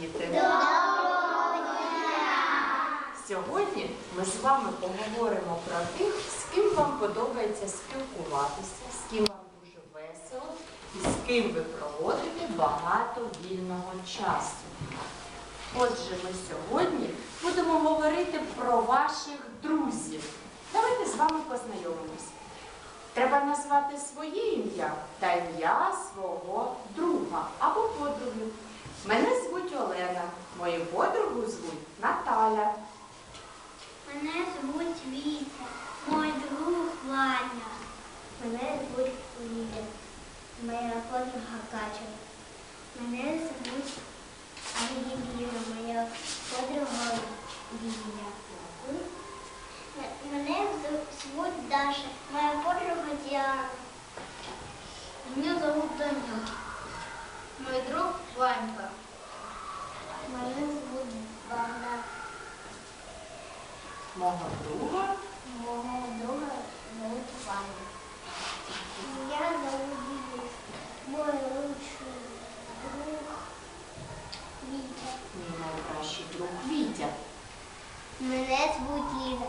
Діти! Доброго дня! Сьогодні ми з вами поговоримо про тих, з ким вам подобається спілкуватися, з ким вам дуже весело і з ким ви проводите багато вільного часу. Отже, ми сьогодні будемо говорити про ваших друзів. Давайте з вами познайомимось. Треба назвати своє ім'я та ім'я свого друга або подруги. Мене звуть Олена, мою подругу звуть Наталя. Мене звуть Віта, мой друг Ваня. Мене звуть Ліля, моя подруга Катя. Мене звуть Ангеліна, моя подруга Ліля. Мене звуть Даша, моя подруга Діана. Мене зовут Даня. Мой друг Ванька. Мене звуть Богдан. Мого друга Мого друга зовут Ваня. Меня зовут Денис. Мой лучший друг Витя. мій найкращий друг Вітя. Мене звуть Ліза.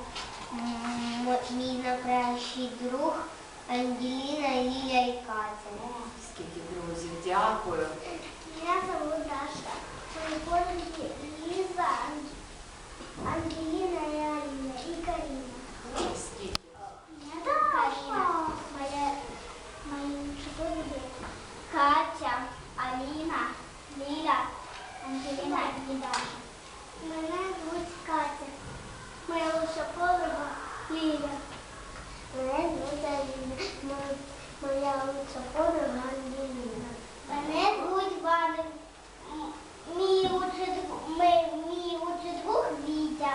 М- Мій найкращий друг Ангеліна, Ліля і Катя. О, скільки друзів, дякую. Меня зовут Даша. Мои подруги Лиза, Ангелина и Алина и Карина. Скільки. Меня зовут Карина. Моя, мои подруги Катя, Алина, Лиля, Ангелина и Даша. Меня зовут Катя. Моя лучшая подруга Лиля. Мене звуть Аліна. Моя лучша подруга Ангеліна. Мене звуть Ваня. Мій ми- друг Вітя.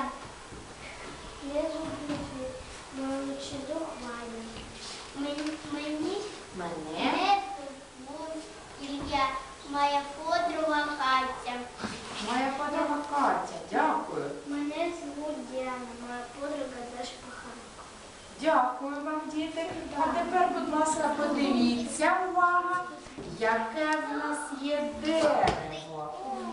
Мене звуть Вітя. Мій Ваня. Мені, мені Мене мене звуть Ілля. Моя подруга Катя. моя подруга Катя. Дякую. Мене звуть Діана. Моя подруга Даша Паханко. Дякую вам, діти. А тепер, будь ласка, подивіться, увага, яке в нас є дерево.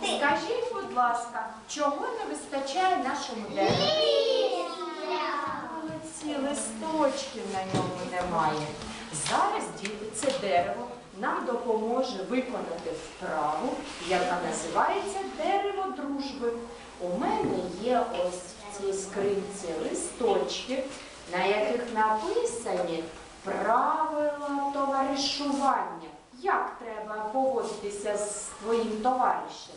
Скажіть, будь ласка, чого не вистачає нашому дереву? Ці листочків на ньому немає. Зараз діти це дерево нам допоможе виконати вправу, яка називається дерево дружби. У мене є ось в цій скринці листочки, на яких написані правила товаришування. Як треба поводитися з твоїм товаришем?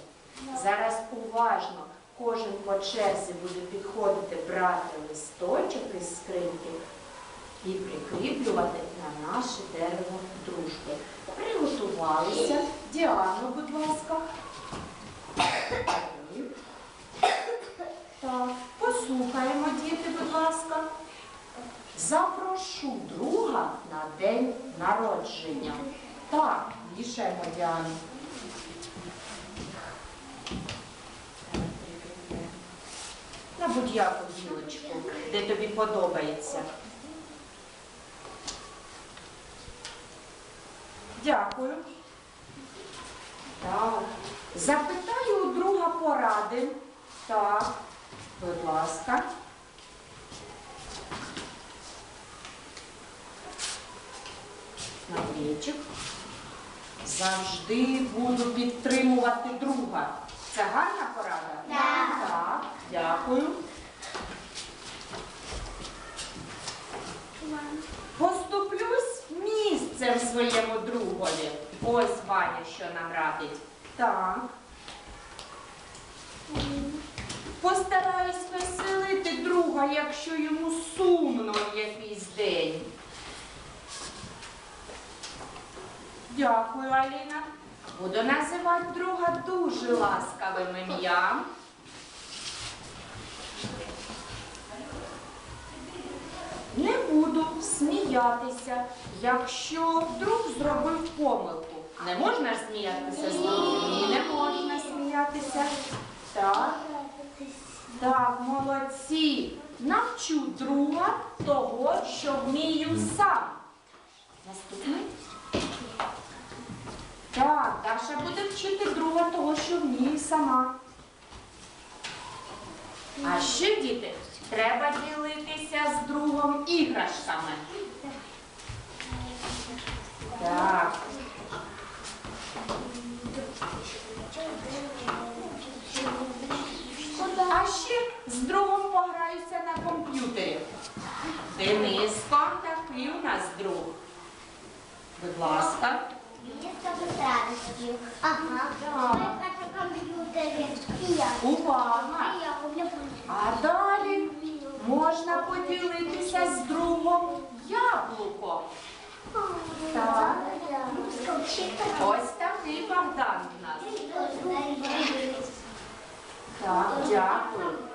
Зараз уважно кожен по черзі буде підходити, брати листочок із скриньки і прикріплювати на наше дерево дружби. Приготувалися. Діано, будь ласка. Так, послухаємо, діти, будь ласка. Запрошу друга на день народження. Так, вішаємо Діану. На будь-яку гілочку, де тобі подобається. Дякую. Так. Запитаю у друга поради. Так, будь ласка. Наплічик. Завжди буду підтримувати друга. Це гарна порада? Так. Так, дякую. Поступлюсь місцем своєму другові. Ось Ваня, що нам радить. Так. Постараюсь веселити друга, якщо йому сумно в якийсь день. Дякую, Аліна. Буду називати друга дуже ласкавим ім'ям. Не буду сміятися, якщо друг зробив помилку. Не можна ж сміятися з другом? Ні, не можна сміятися. Так, так, молодці. Навчу друга того, що вмію сам. Наступний. Так, Даша буде вчити друга того, що вмію сама. А ще, діти, треба ділитися з другом іграшками. Так. А ще з другом пограюся на комп'ютері. Дениско, такий у нас друг. Будь ласка. Місто комп'ютері. Увага! А далі можна поділитися з другом яблуком. Так. Ось такий Богдан в нас. Так, дякую.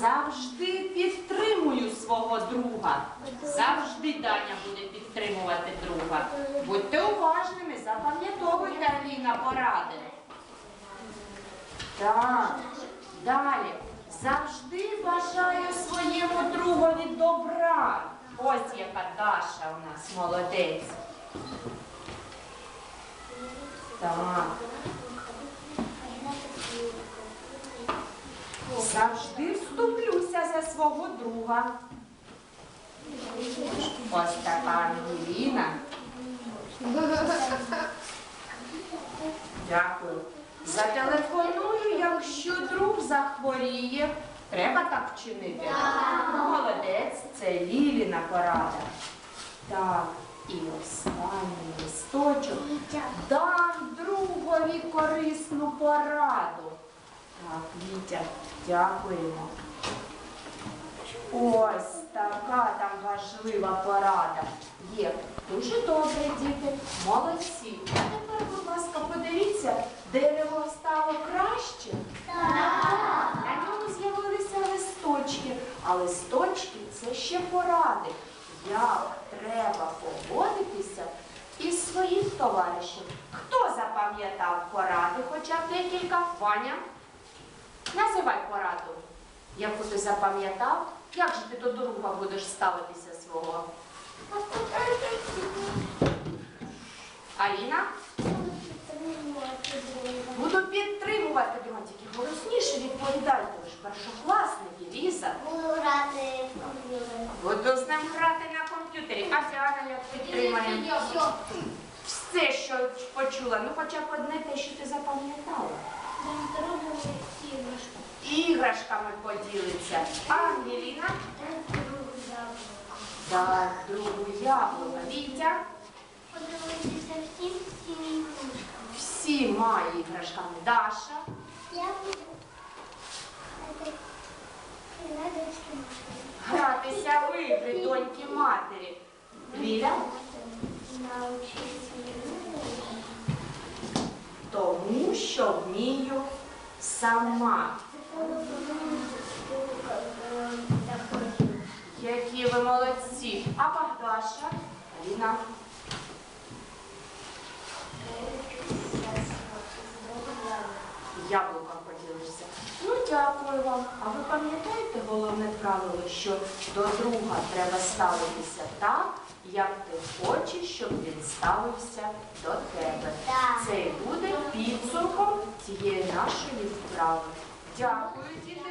Завжди підтримую свого друга. Завжди Даня буде підтримувати друга. Будьте уважними, запам'ятовуйте Аліна поради. Так, далі. Завжди бажаю своєму другові добра. Ось яка Даша у нас молодець. Так. Завжди вступлюся за свого друга. Ось така Ангеліна. Дякую. Зателефоную, якщо друг захворіє. Треба так вчинити. Молодець, це Ліліна порада. Так, і останній листочок. Дам другові корисну пораду. Так, Вітя, дякуємо. Ось така там важлива порада. Є дуже добре, діти, молодці. А тепер, будь ласка, подивіться, дерево стало краще. На ньому з'явилися листочки, а листочки це ще поради, як треба поводитися із своїм товаришем. Хто запам'ятав поради, хоча б декілька? Ваня? Називай пораду, яку ти запам'ятав. Як же ти до друга будеш ставитися свого? Аліна? Буду підтримувати друга, тільки голосніше відповідайте. Ви ж першокласники, Ліза. Буду грати в комп'ютер. Буду з ним грати на комп'ютері. А Діана як підтримає? Все, що почула, ну хоча б одне те, що ти запам'ятала. Іграшками поділиться. Ангеліна? Так, другу яблука. Вітя? Подивитися всім всім ігрушкам. Всі має іграшками. Даша? Я буду Гратися в ігри доньки матері. Ліля? Тому що вмію сама. Які ви молодці. А Богдаша? Аліна? Яблуком поділишся. Ну, дякую вам. А ви пам'ятаєте головне правило, що до друга треба ставитися так, як ти хочеш, щоб він ставився до тебе. Так. Це і буде підсумком цієї нашої вправи. Дякую, діти.